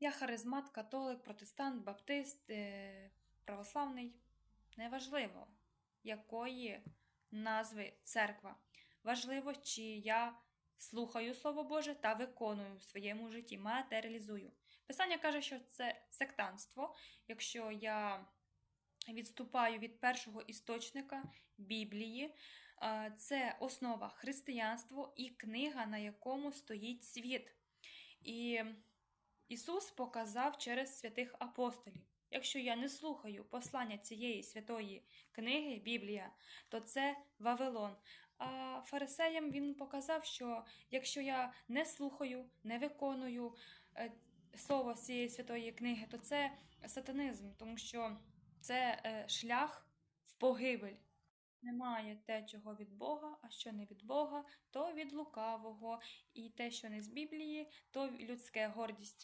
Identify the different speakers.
Speaker 1: Я харизмат, католик, протестант, баптист, е, православний. Неважливо, якої назви церква. Важливо, чи я слухаю Слово Боже та виконую в своєму житті, матеріалізую. Писання каже, що це сектантство, якщо я відступаю від першого істочника Біблії. Е, Це основа християнства і книга, на якому стоїть світ. І Ісус показав через святих апостолів. Якщо я не слухаю послання цієї святої книги, Біблія, то це Вавилон. А фарисеям він показав, що якщо я не слухаю, не виконую е, слово з цієї святої книги, то це сатанизм, тому що це е, шлях в погибель. Немає те, чого від Бога, а що не від Бога, то від лукавого, і те, що не з Біблії, то людське гордість.